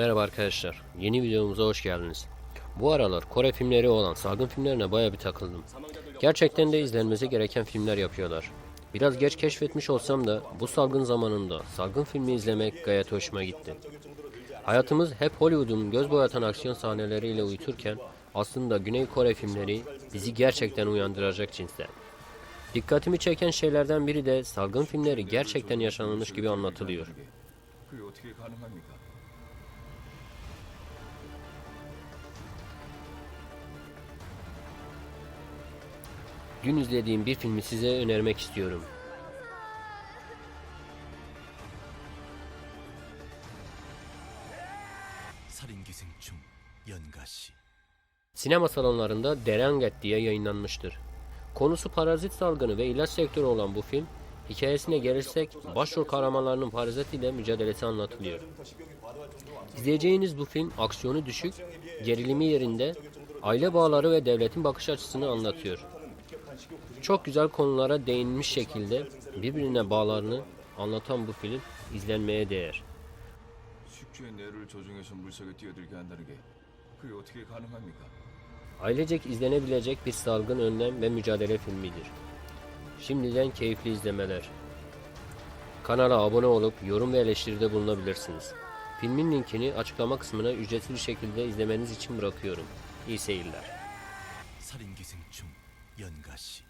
arkadaşlar. Yeni videomuza hoş geldiniz. Bu aralar Kore filmleri olan salgın filmlerine baya bir takıldım. Gerçekten de izlenmesi gereken filmler yapıyorlar. Biraz geç keşfetmiş olsam da bu salgın zamanında salgın filmi izlemek gayet hoşuma gitti. Hayatımız hep Hollywood'un göz boyatan aksiyon sahneleriyle uyuturken aslında Güney Kore filmleri bizi gerçekten uyandıracak cinsten. Dikkatimi çeken şeylerden biri de salgın filmleri gerçekten yaşanılmış gibi anlatılıyor. Dün izlediğim bir filmi size önermek istiyorum. Sinema salonlarında Derenget diye yayınlanmıştır. Konusu parazit salgını ve ilaç sektörü olan bu film, hikayesine gelirsek başrol kahramanlarının parazit ile mücadelesi anlatılıyor. İzleyeceğiniz bu film aksiyonu düşük, gerilimi yerinde, aile bağları ve devletin bakış açısını anlatıyor. Çok güzel konulara değinmiş şekilde birbirine bağlarını anlatan bu film izlenmeye değer. 식주의 뇌를 조종해서 물속에 뛰어들게 한다는 게 그게 어떻게 가능합니까? Ailecek izlenebilecek bir salgın önlem ve mücadele filmidir. Şimdiden keyifli izlemeler. Kanala abone olup yorum ve eleştiride bulunabilirsiniz. Filmin linkini açıklama kısmına ücretsiz bir şekilde izlemeniz için bırakıyorum. İyi seyirler. 살인기생충 연가시